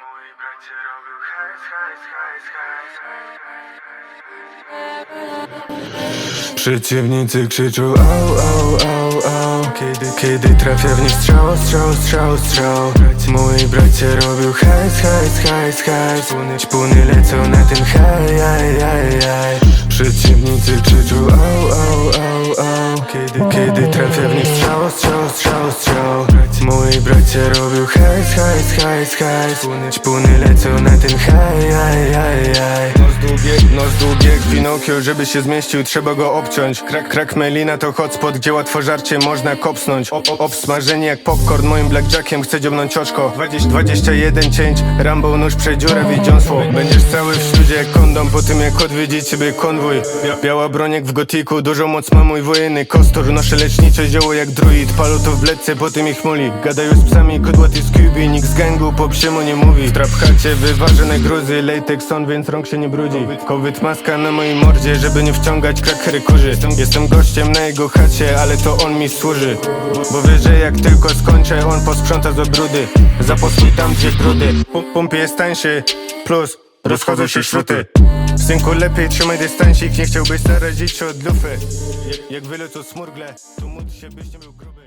Mój bracie robił hajs, hajs, hajs, hajs, hajs. Przeciwnicy krzyczą au, au, au, au. Kiedy, kiedy trafia w nich strzał, strzał, strzał, strzał. Mój bracie robił hajs, hajs, hajs, hajs. Szpuny, szpuny lecą na ten haj, aj, aj, aj nich strzał, strzał, strzał, strzał. Mój bracie robił hajs, hajs, hajs, hajs. Szpuny, lecą na ten haj, długie jak Pinokio Żeby się zmieścił trzeba go obciąć. Krak, krak melina to hotspot Gdzie łatwo żarcie można kopsnąć. O, o, Obsmażenie jak popcorn Moim blackjackiem chcę dziobnąć oczko. 20, 21 cięć Rambo nóż przedziura i dziąsło. Będziesz cały w śludzie jak kondom Po tym jak odwiedzi ciebie konwój. Bia, Biała broń jak w gotiku Dużą moc ma mój wojenny kostur. Noszę lecznicze zioło jak druid Palu to w bledce, po tym ich muli. Gadają z psami, kudłaty z Cuby Nikt z gangu po psiemu nie mówi. W trap chacie wyważone gruzy Latex on, więc rąk się nie brudzi. Kowyt maska na mojej mordzie Żeby nie wciągać krakery kurzy Jestem, gościem na jego chacie Ale to on mi służy. Bo, wie, że jak tylko skończę On posprząta z obrudy. Zapostój tam gdzie brudy Pum- Pumpie jest tańszy Plus rozchodzą się śruty. Synku lepiej trzymaj dystansik Nie chciałbyś zarazić się od lufy. Jak, jak wylecą smurgle To módl się byś nie był gruby